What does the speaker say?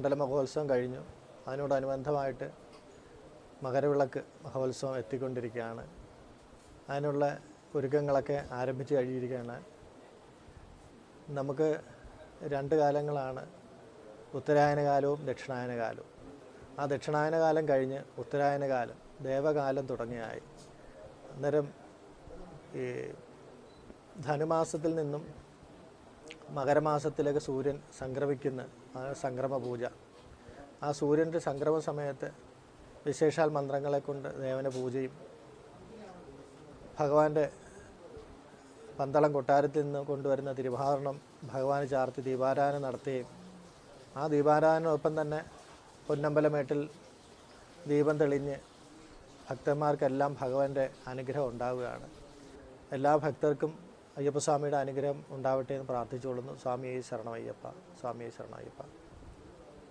മണ്ഡല മഹോത്സവം കഴിഞ്ഞു. അതിനോടനുബന്ധമായിട്ട് മകരവിളക്ക് മഹോത്സവം എത്തിക്കൊണ്ടിരിക്കുകയാണ്. അതിനുള്ള ഒരുക്കങ്ങളൊക്കെ ആരംഭിച്ചു കഴിഞ്ഞിരിക്കുകയാണ്. നമുക്ക് രണ്ട് കാലങ്ങളാണ്. ഉത്തരായന കാലവും ദക്ഷിണായന കാലവും ആ ദക്ഷിണായന കാലം കഴിഞ്ഞ് ഉത്തരായന കാലം ദേവകാലം തുടങ്ങിയായി. അന്നേരം ഈ ധനുമാസത്തിൽ നിന്നും മകരമാസത്തിലേക്ക് സൂര്യൻ സംക്രമിക്കുന്ന സംക്രമ പൂജ. ആ സൂര്യന്റെ സംക്രമ സമയത്ത് വിശേഷാൽ മന്ത്രങ്ങളെ കൊണ്ട് ദേവനെ പൂജയും. ഭഗവാന്റെ പന്തളം കൊട്ടാരത്തിൽ നിന്ന് കൊണ്ടുവരുന്ന തിരുവാഭരണം ഭഗവാന് ചാർത്തി ദീപാരാധന നടത്തുകയും ആ ദീപാരാധനൊപ്പം തന്നെ പൊന്നമ്പലമേട്ടിൽ ദീപം തെളിഞ്ഞ് ഭക്തന്മാർക്കെല്ലാം ഭഗവാന്റെ അനുഗ്രഹം ഉണ്ടാവുകയാണ്. എല്ലാ ഭക്തർക്കും അയ്യപ്പസ്വാമിയുടെ അനുഗ്രഹം ഉണ്ടാവട്ടെ എന്ന് പ്രാർത്ഥിച്ചുകൊള്ളുന്നു. സ്വാമിയെ ശരണം അയ്യപ്പ സ്വാമിയെ ശരണമയ്യപ്പ.